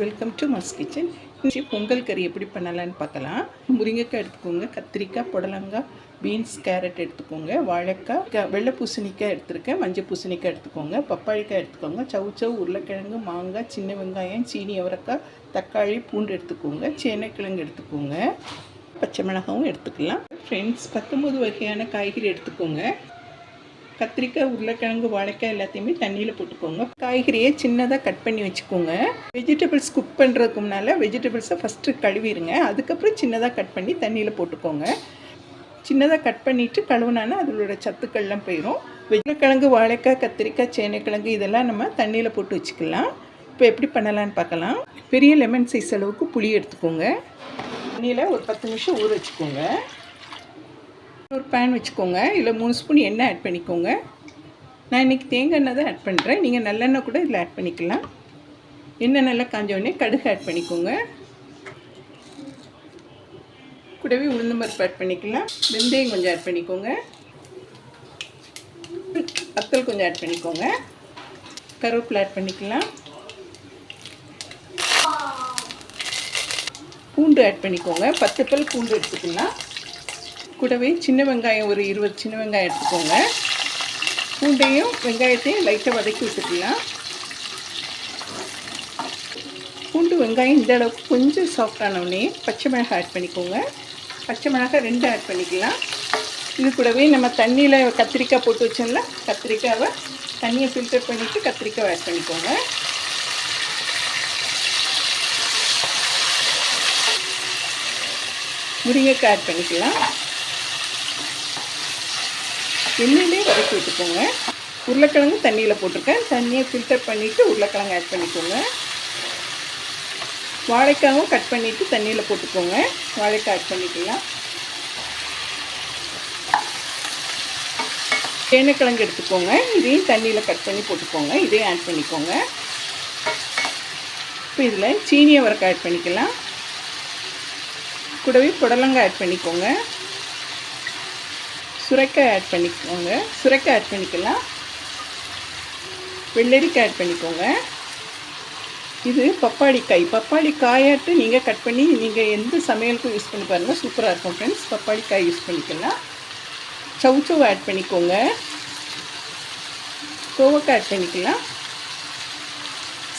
Welcome to மஸ் kitchen Pongal கறி எப்படி பண்ணலான்னு பார்க்கலாம். முருங்கைக்காய் எடுத்துக்கோங்க கத்திரிக்காய் புடலங்காய் பீன்ஸ் கேரட் எடுத்துக்கோங்க வாழைக்காய் க- வெள்ளை பூசணிக்காய் எடுத்துருக்கேன் மஞ்சள் பூசணிக்காய் எடுத்துக்கோங்க பப்பாளிக்காய் எடுத்துக்கோங்க சவு சவு உருளைக்கிழங்கு மாங்காய் சின்ன வெங்காயம் சீனி அவரக்காய் தக்காளி பூண்டு எடுத்துக்கோங்க சேனைக்கிழங்கு எடுத்துக்கோங்க பச்சை மிளகாவும் எடுத்துக்கலாம். ஃப்ரெண்ட்ஸ் பத்தொம்பது வகையான காய்கறி எடுத்துக்கோங்க. கத்திரிக்காய் உருளைக்கிழங்கு வாழைக்காய் எல்லாத்தையுமே தண்ணியில் போட்டுக்கோங்க. காய்கறியை சின்னதாக கட் பண்ணி வச்சுக்கோங்க. வெஜிடபிள்ஸ் குக் பண்ணுறதுக்கு முன்னால் வெஜிடபிள்ஸை ஃபஸ்ட்டு கழுவிடுங்க அதுக்கப்புறம் சின்னதாக கட் பண்ணி தண்ணியில் போட்டுக்கோங்க. சின்னதாக கட் பண்ணிவிட்டு கழுவுனானா அதோட சத்துக்கள்லாம் போயிடும் வெஜிடக்கிழங்கு வாழைக்காய் கத்திரிக்காய் சேனைக்கிழங்கு இதெல்லாம் நம்ம தண்ணியில் போட்டு வச்சுக்கலாம். இப்போ எப்படி பண்ணலான்னு பார்க்கலாம். பெரிய லெமன் சைஸ் அளவுக்கு புளி எடுத்துக்கோங்க. தண்ணியில் ஒரு பத்து நிமிஷம் ஊற வச்சுக்கோங்க. ஒரு பேன் வச்சுக்கோங்க. இதில் மூணு ஸ்பூன் எண்ணெய் ஆட் பண்ணிக்கோங்க. நான் இன்றைக்கி தேங்காய் எண்ணெய் தான் ஆட் பண்ணுறேன் நீங்கள் நல்லெண்ணெய் கூட இதில் ஆட் பண்ணிக்கலாம். எண்ணெய் நல்லா காஞ்ச கடுகு ஆட் பண்ணிக்கோங்க. கூடவே உளுந்து பருப்பு ஆட் பண்ணிக்கலாம். வெந்தயம் கொஞ்சம் ஆட் பண்ணிக்கோங்க. வத்தல் கொஞ்சம் ஆட் பண்ணிக்கோங்க. கருவேப்பிலை ஆட் பண்ணிக்கலாம். பூண்டு ஆட் பண்ணிக்கோங்க. பத்து பல் பூண்டு எடுத்துக்கலாம். கூடவே சின்ன வெங்காயம் ஒரு இருபது சின்ன வெங்காயம் எடுத்துக்கோங்க. பூண்டையும் வெங்காயத்தையும் லைட்டாக வதக்கி விட்டுக்கலாம். பூண்டு வெங்காயம் இந்த அளவுக்கு கொஞ்சம் சாஃப்டானவுடனே பச்சை மிளகாய் ஆட் பண்ணிக்கோங்க. பச்சை மிளகாய் ரெண்டு ஆட் பண்ணிக்கலாம். இது கூடவே நம்ம தண்ணியில் கத்திரிக்காய் போட்டு வச்சோம்ல கத்திரிக்காவை தண்ணியை ஃபில்டர் பண்ணிவிட்டு கத்திரிக்காய் ஆட் பண்ணிக்கோங்க. முருங்கைக்காய் ஆட் பண்ணிக்கலாம். எண்ணெயிலே வதக்கி விட்டுக்கோங்க. உருளைக்கிழங்கு தண்ணியில் போட்டிருக்கேன். தண்ணியை ஃபில்டர் பண்ணிவிட்டு உருளைக்கிழங்கு ஆட் பண்ணிக்கோங்க. வாழைக்காயும் கட் பண்ணிவிட்டு தண்ணியில் போட்டுக்கோங்க. வாழைக்காய் ஆட் பண்ணிக்கலாம். சேனைக்கிழங்கு எடுத்துக்கோங்க. இதையும் தண்ணியில் கட் பண்ணி போட்டுக்கோங்க. இதையும் ஆட் பண்ணிக்கோங்க. இப்போ இதில் சீனியை அவரைக்காய் ஆட் பண்ணிக்கலாம். கூடவே புடலங்காய் ஆட் பண்ணிக்கோங்க. சுரைக்காய் ஆட் பண்ணிக்கோங்க. சுரைக்காய் ஆட் பண்ணிக்கலாம். வெள்ளரிக்காய் ஆட் பண்ணிக்கோங்க. இது பப்பாளிக்காய். பப்பாளி காயாட்டு நீங்கள் கட் பண்ணி நீங்கள் எந்த சமையலுக்கும் யூஸ் பண்ணி பாருங்கள் சூப்பராக இருக்கும் ஃப்ரெண்ட்ஸ் பப்பாளிக்காய் யூஸ் பண்ணிக்கலாம். சவுச்சவ் ஆட் பண்ணிக்கோங்க. கோவக்காய் ஆட் பண்ணிக்கலாம்.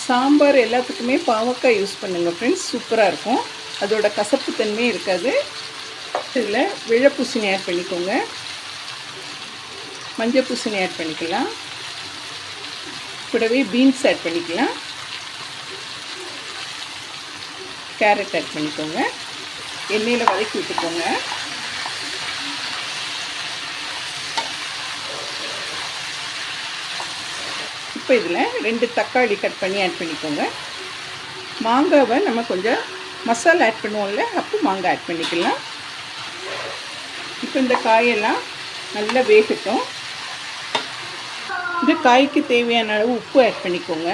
சாம்பார் எல்லாத்துக்குமே பாவக்காய் யூஸ் பண்ணுங்கள் ஃப்ரெண்ட்ஸ் சூப்பராக இருக்கும். அதோட கசப்பு தன்மை இருக்காது. இதில் விழப்பூசணி ஆட் பண்ணிக்கோங்க. மஞ்சள் பூசணி ஆட் பண்ணிக்கலாம். கூடவே பீன்ஸ் ஆட் பண்ணிக்கலாம். கேரட் ஆட் பண்ணிக்கோங்க. எண்ணெயில் வதக்கி விட்டுக்கோங்க. இப்போ இதில் ரெண்டு தக்காளி கட் பண்ணி ஆட் பண்ணிக்கோங்க. மாங்காவை நம்ம கொஞ்சம் மசாலா ஆட் பண்ணுவோம்ல அப்போ மாங்காய் ஆட் பண்ணிக்கலாம். இப்போ இந்த காயெல்லாம் நல்லா வேகட்டும். இந்த காய்க்கு தேவையான அளவு உப்பு ஆட் பண்ணிக்கோங்க.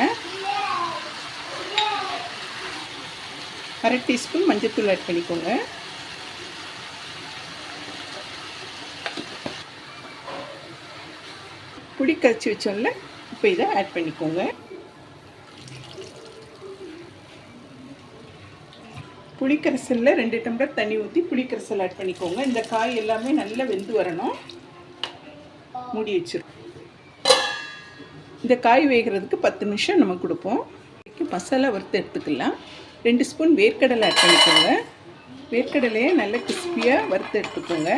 அரை டீஸ்பூன் மஞ்சத்தூள் ஆட் பண்ணிக்கோங்க. புளி கரைச்சி வச்சோம்ல இப்போ இதை ஆட் பண்ணிக்கோங்க. புளிக்கரைசலில் ரெண்டு டம்ளர் தண்ணி ஊற்றி புளிக்கரைசல் ஆட் பண்ணிக்கோங்க. இந்த காய் எல்லாமே நல்லா வெந்து வரணும். மூடி வச்சிரும் இந்த காய் வேகிறதுக்கு பத்து நிமிஷம் நம்ம கொடுப்போம். இதுக்கு மசாலா வறுத்து எடுத்துக்கலாம். ரெண்டு ஸ்பூன் வேர்க்கடலை ஆட் பண்ணிக்கோங்க. வேர்க்கடலையை நல்லா கிறிஸ்பியாக வறுத்து எடுத்துக்கோங்க.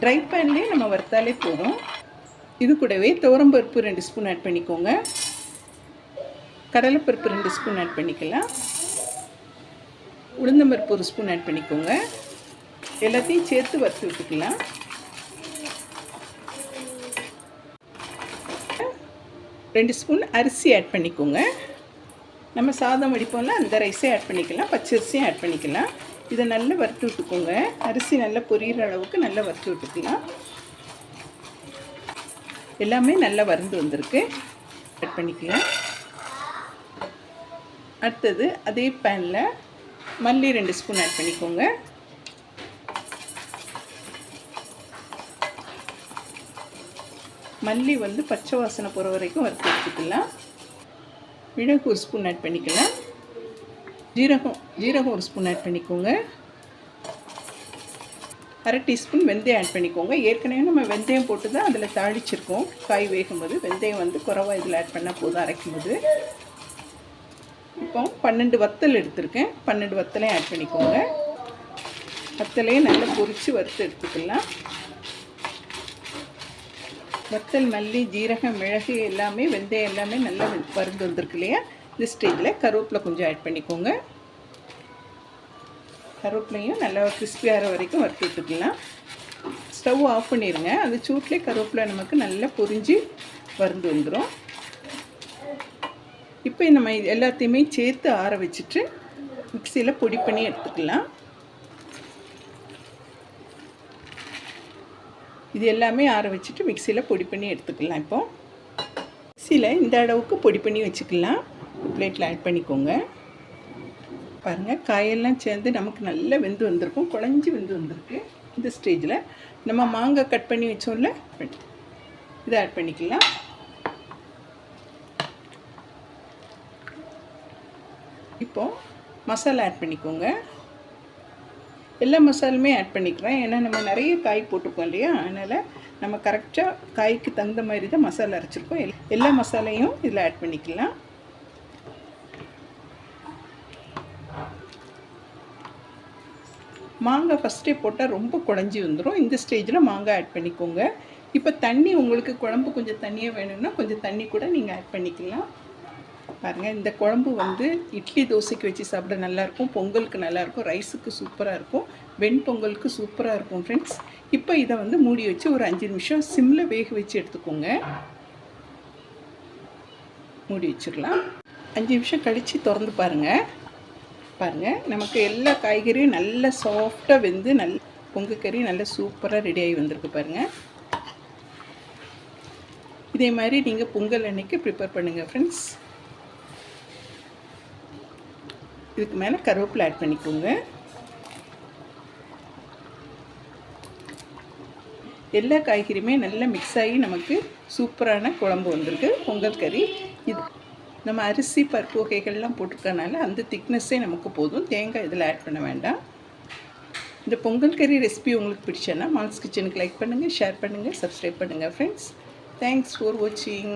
ட்ரை பேன்லேயே நம்ம வறுத்தாலே போதும். இது கூடவே துவரம்பருப்பு ரெண்டு ஸ்பூன் ஆட் பண்ணிக்கோங்க. கடலைப்பருப்பு ரெண்டு ஸ்பூன் ஆட் பண்ணிக்கலாம். உளுந்தம்பருப்பு ஒரு ஸ்பூன் ஆட் பண்ணிக்கோங்க. எல்லாத்தையும் சேர்த்து வறுத்து விட்டுக்கலாம். ரெண்டு ஸ்பூன் அரிசி ஆட் பண்ணிக்கோங்க. நம்ம சாதம் வடிப்போம்ல அந்த ரைஸே ஆட் பண்ணிக்கலாம். பச்சரிசியும் ஆட் பண்ணிக்கலாம். இதை நல்லா வறுத்து விட்டுக்கோங்க. அரிசி நல்லா பொரியிற அளவுக்கு நல்லா வறுத்து விட்டுக்கலாம். எல்லாமே நல்லா வறுந்து வந்திருக்கு. ஆட் பண்ணிக்கலாம். அடுத்தது அதே பேனில் மல்லி ரெண்டு ஸ்பூன் ஆட் பண்ணிக்கோங்க. மல்லி வந்து பச்சை வாசனை போகிற வரைக்கும் வறுத்து எடுத்துக்கலாம். மிளகு ஒரு ஸ்பூன் ஆட் பண்ணிக்கலாம். ஜீரகம் ஜீரகம் ஒரு ஸ்பூன் ஆட் பண்ணிக்கோங்க. அரை டீஸ்பூன் வெந்தயம் ஆட் பண்ணிக்கோங்க. ஏற்கனவே நம்ம வெந்தயம் போட்டு தான் அதில் தாளிச்சிருக்கோம். காய் வேகும்போது வெந்தயம் வந்து குறவாக இதில் ஆட் பண்ணால் போதும் அரைக்கும்போது. இப்போ பன்னெண்டு வத்தல் எடுத்திருக்கேன். பன்னெண்டு வத்தலையும் ஆட் பண்ணிக்கோங்க. வத்தலையும் நல்லா பொரித்து வறுத்து எடுத்துக்கலாம். வத்தல் மல்லி ஜீரகம் மிளகு எல்லாமே வெந்தயம் எல்லாமே நல்லா வறுந்து வந்திருக்கு இல்லையா? இந்த ஸ்டேஜில் கருவேப்பிலை கொஞ்சம் ஆட் பண்ணிக்கோங்க. கருவேப்பிலையும் நல்லா கிறிஸ்பியாகிற ஆகிற வரைக்கும் வறுத்து எடுத்துக்கலாம். ஸ்டவ் ஆஃப் பண்ணிடுங்க அந்த சூட்லேயே கருவேப்பிலை நமக்கு நல்லா பொரிஞ்சு வறுந்து வந்துடும் இப்போ நம்ம எல்லாத்தையுமே சேர்த்து ஆற வச்சுட்டு மிக்சியில் பொடி பண்ணி எடுத்துக்கலாம். இது எல்லாமே ஆற வச்சுட்டு மிக்சியில் பொடி பண்ணி எடுத்துக்கலாம் இப்போது மிக்சியில் இந்த அளவுக்கு பொடி பண்ணி வச்சுக்கலாம். பிளேட்டில் ஆட் பண்ணிக்கோங்க. பாருங்கள் காயெல்லாம் சேர்ந்து நமக்கு நல்லா வெந்து வந்திருக்கும். குழஞ்சி வெந்து வந்திருக்கு. இந்த ஸ்டேஜில் நம்ம மாங்காய் கட் பண்ணி வச்சோம்ல இதை ஆட் பண்ணிக்கலாம். இப்போது மசாலா ஆட் பண்ணிக்கோங்க. எல்லா மசாலுமே ஆட் பண்ணிக்கிறேன். ஏன்னா நம்ம நிறைய காய் போட்டிருக்கோம் இல்லையா? அதனால் நம்ம கரெக்டாக காய்க்கு தகுந்த மாதிரி தான் மசாலா அரைச்சிருக்கோம். எல் எல்லா மசாலையும் இதில் ஆட் பண்ணிக்கலாம். மாங்காய் ஃபஸ்ட்டே போட்டால் ரொம்ப குழஞ்சி வந்துடும் இந்த ஸ்டேஜில் மாங்காய் ஆட் பண்ணிக்கோங்க. இப்போ தண்ணி உங்களுக்கு குழம்பு கொஞ்சம் தண்ணியாக வேணும்னா கொஞ்சம் தண்ணி கூட நீங்கள் ஆட் பண்ணிக்கலாம். பாருங்கள் இந்த குழம்பு வந்து இட்லி தோசைக்கு வச்சு சாப்பிட நல்லாயிருக்கும் பொங்கலுக்கு நல்லாயிருக்கும் ரைஸுக்கு சூப்பராக இருக்கும் வெண்பொங்கலுக்கு சூப்பராக இருக்கும் ஃப்ரெண்ட்ஸ் இப்போ இதை வந்து மூடி வச்சு ஒரு அஞ்சு நிமிஷம் சிம்மில் வேக வச்சு எடுத்துக்கோங்க. மூடி வச்சிடலாம். அஞ்சு நிமிஷம் கழித்து திறந்து பாருங்கள் பாருங்கள் நமக்கு எல்லா காய்கறியும் நல்லா சாஃப்டாக வெந்து நல் பொங்கல் கறி நல்லா சூப்பராக ரெடி ஆகி வந்திருக்கு பாருங்கள் இதே மாதிரி நீங்கள் பொங்கல் அன்னைக்கு ப்ரிப்பேர் பண்ணுங்கள் ஃப்ரெண்ட்ஸ் இதுக்கு மேலே கருவேப்பிலை ஆட் பண்ணிக்கோங்க. எல்லா காய்கறியுமே நல்லா மிக்ஸ் ஆகி நமக்கு சூப்பரான குழம்பு வந்திருக்கு. பொங்கல் கறி இது நம்ம அரிசி பருப்பு வகைகள்லாம் போட்டிருக்கனால அந்த திக்னஸ்ஸே நமக்கு போதும். தேங்காய் இதில் ஆட் பண்ண வேண்டாம். இந்த பொங்கல் கறி ரெசிபி உங்களுக்கு பிடிச்சேன்னா மால்ஸ் கிச்சனுக்கு லைக் பண்ணுங்கள் ஷேர் பண்ணுங்கள் சப்ஸ்கிரைப் பண்ணுங்கள் ஃப்ரெண்ட்ஸ் தேங்க்ஸ் ஃபார் வாட்சிங்